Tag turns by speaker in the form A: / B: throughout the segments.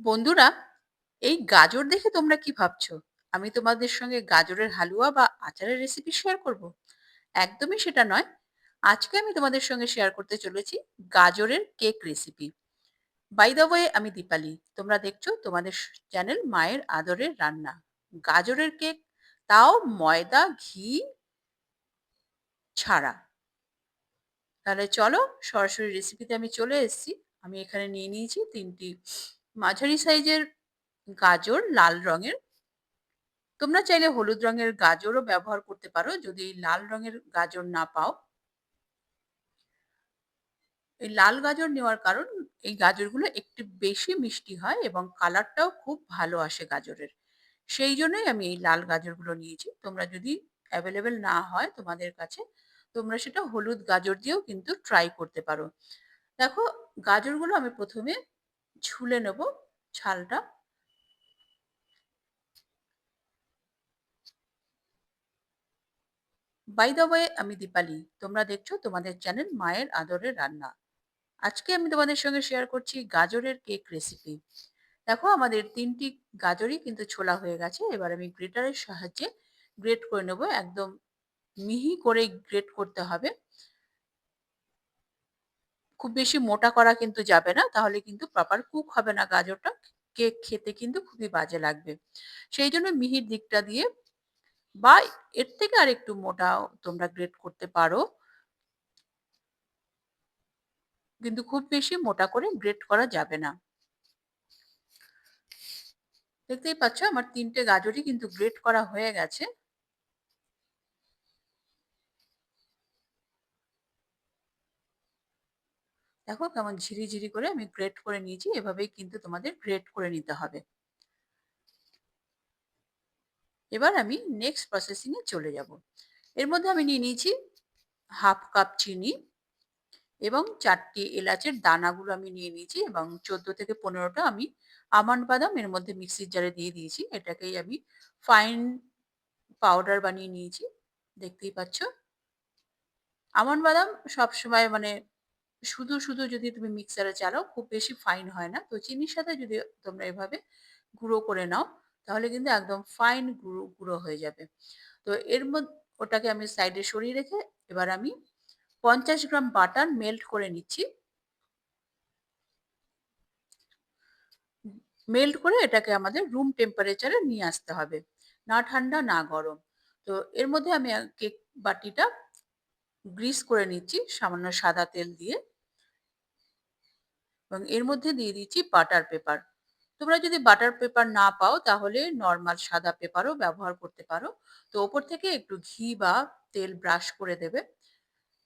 A: বন্ধুরা, এই গাজর দেখে তোমরা কি ভাবছ? আমি তোমাদের সঙ্গে গাজরের হালুয়া বা আচারের রেসিপি শেয়ার করব। একদমই সেটা নয়। আজকে আমি তোমাদের সঙ্গে শেয়ার করতে চলেছি গাজরের cake recipe by the way আমি দীপালি। তোমরা দেখছ তোমাদের চ্যানেল মায়ের আদরের রান্না। গাজরের কেক তাও ময়দা, ঘি ছাড়া। তাহলে চলো সরাসরি রেসিপিতে আমি চলে এসেছি। আমি এখানে নিয়ে নিয়েছি তিনটি মাঝারি সাইজের গাজর লাল রঙের। তোমরা চাইলে হলুদ রঙের গাজরও ব্যবহার করতে পারো যদি লাল রঙের গাজর না পাও। এই লাল গাজর নেওয়ার কারণ এই গাজরগুলো একটু বেশি মিষ্টি হয় এবং কালারটাও খুব ভালো আসে গাজরের। সেই জন্যই আমি এই লাল গাজরগুলো নিয়েছি। তোমরা যদি অ্যাভেলেবেল না হয় তোমাদের কাছে, তোমরা সেটা হলুদ গাজর দিয়েও কিন্তু ট্রাই করতে পারো। দেখো, গাজরগুলো আমি প্রথমে ছুলে নেব ছালটা। বাই দ্য ওয়ে আমি দীপালি। তোমরা দেখছ তোমাদের চ্যানেল মায়ের আদরের রান্না। আজকে আমি তোমাদের সঙ্গে শেয়ার করছি গাজরের কেক রেসিপি দেখো আমাদের তিনটি গাজরই কিন্তু ছোলা হয়ে গেছে। এবার আমি গ্রেটারের সাহায্যে গ্রেট করে নেব। একদম মিহি করে গ্রেট করতে হবে। খুব বেশি মোটা করা কিন্তু যাবে না। তাহলে কিন্তু প্রপার কুক হবে না গাজরটা। কেক খেতে কিন্তু খুবই বাজে লাগবে। সেই জন্য মিহির দিকটা দিয়ে বা এর থেকে আর একটু মোটা তোমরা গ্রেট করতে পারো। কিন্তু খুব বেশি মোটা করে গ্রেট করা যাবে না। দেখতেই পাচ্ছ, আমার তিনটে গাজরই কিন্তু গ্রেট করা হয়ে গেছে। দেখো কেমন ঝিরি ঝিরি করে আমি গ্রেট করে নিয়েছি, এভাবেই কিন্তু তোমাদের গ্রেট করে নিতে হবে। এবার আমি নেক্সট প্রসেসিংয়ে চলে যাব। এর মধ্যে আমি নিয়ে নিয়েছি হাফ কাপ চিনি এবং চারটি এলাচের দানাগুলো আমি নিয়ে নিয়েছি এবং চোদ্দ থেকে পনেরোটা আমি আমন্ড বাদাম এর মধ্যে মিক্সির জারে দিয়ে দিয়েছি। এটাকেই আমি ফাইন পাউডার বানিয়ে নিয়েছি, দেখতেই পাচ্ছ। আমন্ড বাদাম সবসময় মানে শুধু শুধু যদি তুমি মিক্সারে চালাও, খুব বেশি ফাইন হয় না। তো চিনির সাথে যদি তোমরা এভাবে গুঁড়ো করে নাও, তাহলে কিন্তু একদম ফাইন গুঁড়ো গুঁড়ো হয়ে যাবে। তো এর মধ্যে ওটাকে আমি সাইডে সরিয়ে রেখে এবার আমি পঞ্চাশ গ্রাম বাটার মেল্ট করে নিচ্ছি। মেল্ট করে এটাকে আমাদের রুম টেম্পারেচারে নিয়ে আসতে হবে। না ঠান্ডা, না গরম। তো এর মধ্যে আমি কেক বাটিটা গ্রিস করে নিচ্ছি, সামান্য সাদা তেল দিয়ে। এবং এর মধ্যে দিয়ে দিচ্ছি বাটার পেপার তোমরা যদি বাটার পেপার না পাও, তাহলে নর্মাল সাদা পেপারও ব্যবহার করতে পারো। তো ওপর থেকে একটু ঘি বা তেল ব্রাশ করে দেবে।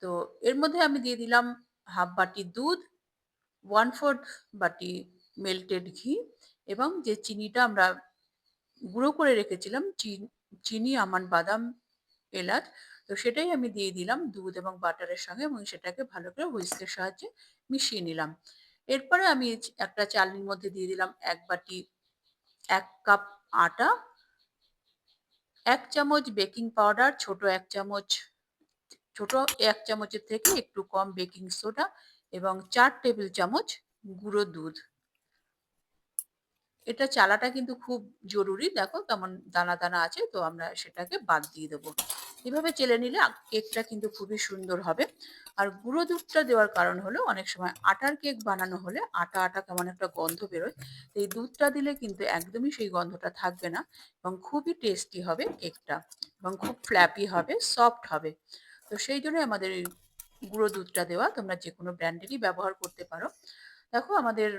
A: তো এর মধ্যে আমি দিয়ে দিলাম হাফ বাটি দুধ ওয়ান ফোর্থ বাটি মেল্টেড ঘি এবং যে চিনিটা আমরা গুঁড়ো করে রেখেছিলাম, চিনি আমার বাদাম, এলাচ, তো সেটাই আমি দিয়ে দিলাম দুধ এবং বাটারের সঙ্গে এবং সেটাকে ভালো করে হুইস্কের সাহায্যে মিশিয়ে নিলাম। এরপরে আমি একটা চালনির মধ্যে দিয়ে দিলাম এক বাটি, এক কাপ আটা, এক চামচ বেকিং পাউডার ছোট এক চামচ, ছোট এক চামচের থেকে একটু কম বেকিং সোডা এবং চার টেবিল চামচ গুঁড়ো দুধ। এটা চালাটা কিন্তু খুব জরুরি, দেখো কেমন দানা দানা আছে, তো আমরা সেটাকে বাদ দিয়ে দেবো। এভাবে চেলে নিলে কেকটা কিন্তু খুবই সুন্দর হবে। আর গুঁড়ো দুধটা দেওয়ার কারণ হলো অনেক সময় আটার কেক বানানো হলে আটা আটা কেমন একটা গন্ধ বেরোয়। এই দুধটা দিলে কিন্তু একদমই সেই গন্ধটা থাকবে না এবং খুবই টেস্টি হবে কেকটা এবং খুব ফ্ল্যাপি হবে সফট হবে। তো সেই জন্যই আমাদের এই গুঁড়ো দুধটা দেওয়া। তোমরা যে কোনো ব্র্যান্ডেরই ব্যবহার করতে পারো। দেখো আমাদের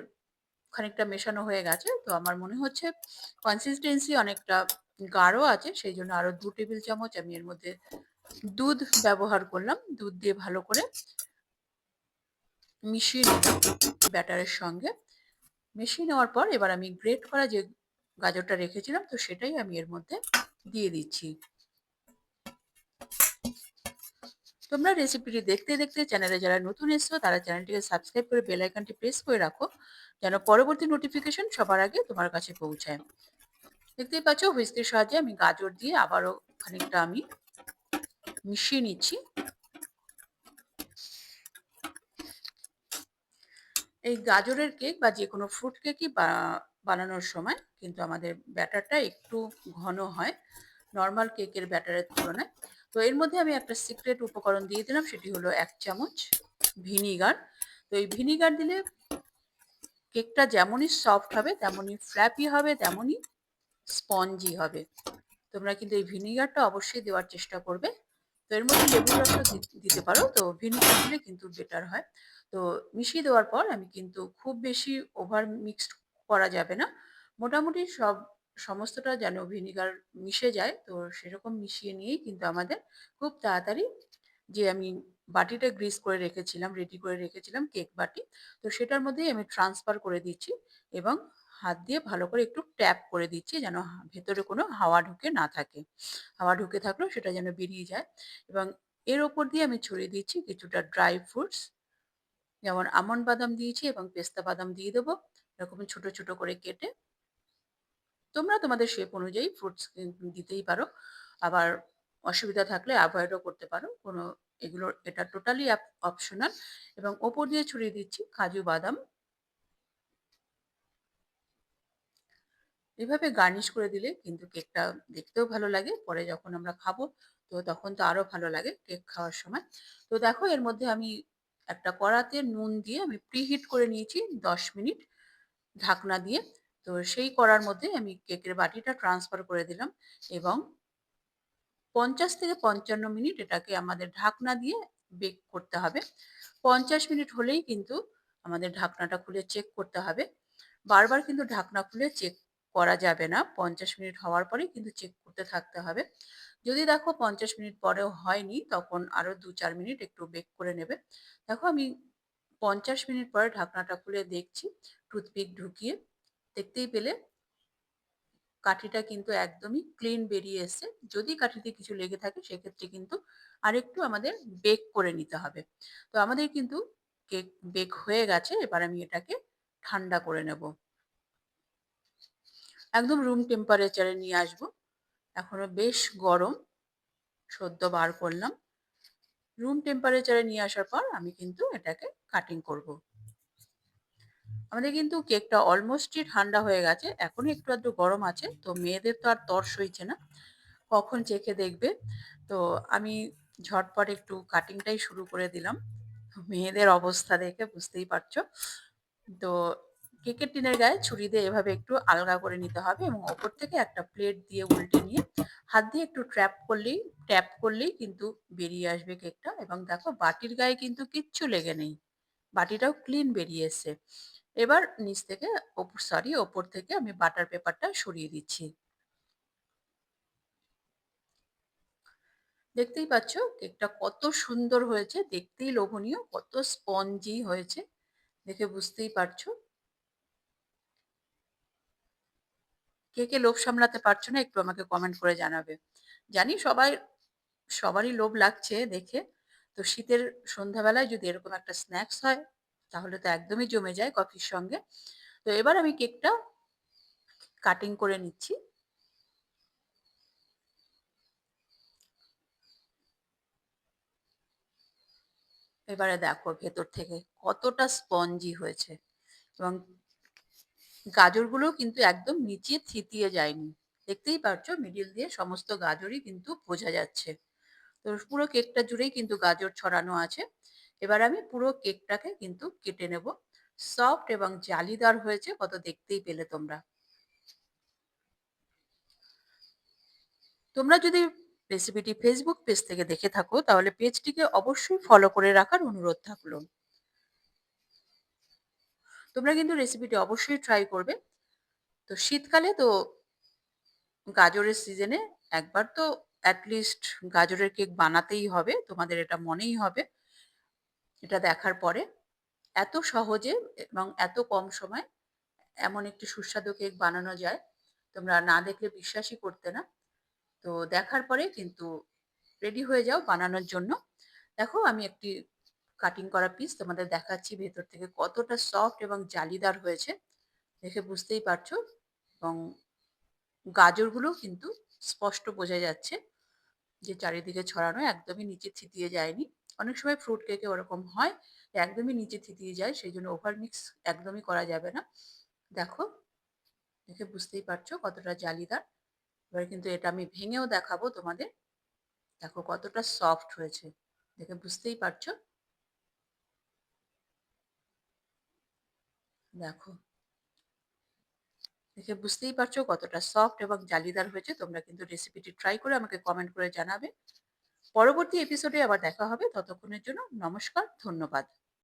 A: খানিকটা মেশানো হয়ে গেছে। তো আমার মনে হচ্ছে কনসিস্টেন্সি অনেকটা গাঢ় আছে, সেই জন্য আরও দু টেবিল চামচ আমি এর মধ্যে দুধ ব্যবহার করলাম। দুধ দিয়ে ভালো করে মিশিয়ে নিলাম ব্যাটারের সঙ্গে। মিশিয়ে নেওয়ার পর এবার আমি গ্রেট করা যে গাজরটা রেখেছিলাম, তো সেটাই আমি এর মধ্যে দিয়ে দিচ্ছি। তোমরা রেসিপিটি দেখতে দেখতে চ্যানেলে যারা নতুন এসছো, তারা চ্যানেলটিকে সাবস্ক্রাইব করে বেল আইকনটি প্রেস করে রাখো, যেন পরবর্তী নোটিফিকেশন সবার আগে তোমার কাছে পৌঁছায়। দেখতেই পাচ্ছ হুইস্কের সাহায্যে আমি গাজর দিয়ে আবারও খানিকটা আমি মিশিয়ে নিচ্ছি। এই গাজরের কেক বা যে কোনো ফ্রুট কেকই বানানোর সময় কিন্তু আমাদের ব্যাটারটা একটু ঘন হয় নর্মাল কেকের ব্যাটারের তুলনায়। তো এর মধ্যে আমি একটা সিক্রেট উপকরণ দিয়ে দিলাম, সেটি হলো এক চামচ ভিনিগার তো এই ভিনিগার দিলে কেকটা যেমনই সফট হবে, তেমনই ফ্ল্যাপি হবে, তেমনই স্পঞ্জি হবে। তোমরা কিন্তু এই ভিনিগারটা অবশ্যই দেওয়ার চেষ্টা করবে। তো এর মধ্যে লেবুর রসও দিতে পারো। তো ভিনিগার দিলে কিন্তু বেটার হয়। তো মিশিয়ে দেওয়ার পর আমি কিন্তু খুব বেশি ওভার মিক্সড করা যাবে না। মোটামুটি সব, সমস্তটা যেন ভিনিগার মিশে যায়, তো সেরকম মিশিয়ে নিয়েই কিন্তু আমাদের খুব তাড়াতাড়ি যে আমি বাটিটা গ্রিস করে রেখেছিলাম রেডি করে রেখেছিলাম কেক বাটি, তো সেটার মধ্যেই আমি ট্রান্সফার করে দিচ্ছি এবং হাত দিয়ে ভালো করে একটু ট্যাপ করে দিচ্ছি যেন ভেতরে কোনো হাওয়া ঢুকে না থাকে। হাওয়া ঢুকে থাকলেও সেটা যেন বেরিয়ে যায় এবং এর ওপর দিয়ে আমি ছড়িয়ে দিচ্ছি কিছুটা ড্রাই ফ্রুটস। যেমন আমন্ড বাদাম দিয়েছি এবং পেস্তা বাদাম দিয়ে দেবো, এরকম ছোট ছোট করে কেটে। তোমরা তোমাদের শেপ অনুযায়ী ফ্রুটস দিতেই পারো। আবার অসুবিধা থাকলে অ্যাভয়েডও করতে পারো। কোনো এগুলো, এটা টোটালি অপশনাল এবং ওপর দিয়ে ছড়িয়ে দিচ্ছি কাজু বাদাম। এভাবে গার্নিশ করে দিলে কিন্তু কেকটা দেখতেও ভালো লাগে, পরে যখন আমরা খাব, তো তখন তো আরও ভালো লাগে কেক খাওয়ার সময়। তো দেখো, এর মধ্যে আমি একটা কড়াতে নুন দিয়ে আমি প্রিহিট করে নিয়েছি দশ মিনিট ঢাকনা দিয়ে। তো সেই কড়ার মধ্যে আমি কেকের বাটিটা ট্রান্সফার করে দিলাম এবং পঞ্চাশ থেকে পঞ্চান্ন মিনিট এটাকে আমাদের ঢাকনা দিয়ে বেক করতে হবে। পঞ্চাশ মিনিট হলেই কিন্তু আমাদের ঢাকনাটা খুলে চেক করতে হবে। বারবার কিন্তু ঢাকনা খুলে চেক করা যাবে না। পঞ্চাশ মিনিট হওয়ার পরেই কিন্তু চেক করতে থাকতে হবে। যদি দেখো পঞ্চাশ মিনিট পরেও হয়নি, তখন আরও দু চার মিনিট একটু বেক করে নেবে। দেখো আমি পঞ্চাশ মিনিট পরে ঢাকনাটা খুলে দেখছি, টুথপিক ঢুকিয়ে। দেখতেই পেলে কাঠিটা কিন্তু একদমই ক্লিন বেরিয়ে এসছে। যদি কাঠিতে কিছু লেগে থাকে, সেক্ষেত্রে কিন্তু আরেকটু আমাদের বেক করে নিতে হবে। তো আমাদের কিন্তু কেক বেক হয়ে গেছে, এবার আমি এটাকে ঠান্ডা করে নেব। একদম রুম টেম্পারেচারে নিয়ে আসব। এখনও বেশ গরম, সদ্য বার করলাম। রুম টেম্পারেচারে নিয়ে আসার পর আমি কিন্তু এটাকে কাটিং করব। আমাদের কিন্তু কেকটা অলমোস্টই ঠান্ডা হয়ে গেছে, এখনও একটু আধটু গরম আছে, তো মেয়েদের তো আর তর সইছে না, কখন চেখে দেখবে। তো আমি ঝটপট একটু কাটিংটাই শুরু করে দিলাম। মেয়েদের অবস্থা দেখে বুঝতেই পারছ। তো কেকের টিনের গায়ে ছুরি দিয়ে এভাবে একটু আলগা করে নিতে হবে এবং ওপর থেকে একটা প্লেট দিয়ে উল্টে নিয়ে হাত দিয়ে একটু ট্র্যাপ করলেই, ট্যাপ করলেই কিন্তু বেরিয়ে আসবে কেকটা। এবং দেখো বাটির গায়ে কিন্তু কিচ্ছু লেগে নেই। বাটিটাও ক্লিন বেরিয়ে এসছে। এবার নিচ থেকে ওপর সরি ওপর থেকে আমি বাটার পেপারটা সরিয়ে দিচ্ছি। দেখতেই পাচ্ছ কেকটা কত সুন্দর হয়েছে। দেখতেই লোভনীয়, কত স্পঞ্জি হয়েছে। দেখে বুঝতেই পারছ। কে কে লোভ সামলাতে পারছ না, একটু আমাকে কমেন্ট করে জানাবে। জানি সবাই, সবারই লোভ লাগছে দেখে। তো শীতের সন্ধ্যাবেলায় যদি এরকম একটা স্ন্যাক্স হয়, তাহলে তো একদমই জমে যায় কফির সঙ্গে। তো এবার আমি কেকটা কাটিং করে নিচ্ছি। এবারে দেখো ভেতর থেকে কতটা স্পঞ্জি হয়েছে এবং গাজরগুলো কিন্তু একদম নিচে থিতিয়ে যায়নি। দেখতেই পারছ মিডিল দিয়ে সমস্ত গাজরই কিন্তু বোঝা যাচ্ছে। তো পুরো কেকটা জুড়েই কিন্তু গাজর ছড়ানো আছে। এবার আমি পুরো কেকটাকে কিন্তু কেটে নেব। সফট এবং জালিদার হয়েছে কত দেখতেই পেলে তোমরা। তোমরা যদি রেসিপিটি ফেসবুক পেজ থেকে দেখে থাকো, তাহলে পেজটিকে অবশ্যই ফলো করে রাখার অনুরোধ থাকল। তোমরা কিন্তু রেসিপিটি অবশ্যই ট্রাই করবে। তো শীতকালে তো গাজরের সিজনে একবার তো অ্যাটলিস্ট গাজরের কেক বানাতেই হবে, তোমাদের এটা মনেই হবে। এটা দেখার পরে এত সহজে এবং এত কম সময় এমন একটি সুস্বাদু কেক বানানো যায়, তোমরা না দেখলে বিশ্বাসই করতে না। তো দেখার পরে কিন্তু রেডি হয়ে যাও বানানোর জন্য। দেখো আমি একটি কাটিং করা পিস তোমাদের দেখাচ্ছি ভেতর থেকে কতটা সফট এবং জালিদার হয়েছে, দেখে বুঝতেই পারছ। এবং গাজরগুলো কিন্তু স্পষ্ট বোঝা যাচ্ছে যে চারিদিকে ছড়ানো একদমই নিচে থিতিয়ে যায়নি। অনেক সময় ফ্রুট কেকে ওরকম হয় একদমই নিচে থিতিয়ে যায়, সেই জন্য ওভার মিক্স একদমই করা যাবে না। দেখো, দেখে বুঝতেই পারছ কতটা জালিদার। এবার কিন্তু এটা আমি ভেঙেও দেখাবো তোমাদের। দেখো কতটা সফট হয়েছে, দেখে বুঝতেই পারছ। দেখো। দেখে বুঝতেই পারছ কতটা সফট এবং জালিদার হয়েছে। তোমরা কিন্তু রেসিপিটি ট্রাই করে আমাকে কমেন্ট করে জানাবে। পরবর্তী এপিসোডে আবার দেখা হবে। ততক্ষণের জন্য নমস্কার, ধন্যবাদ।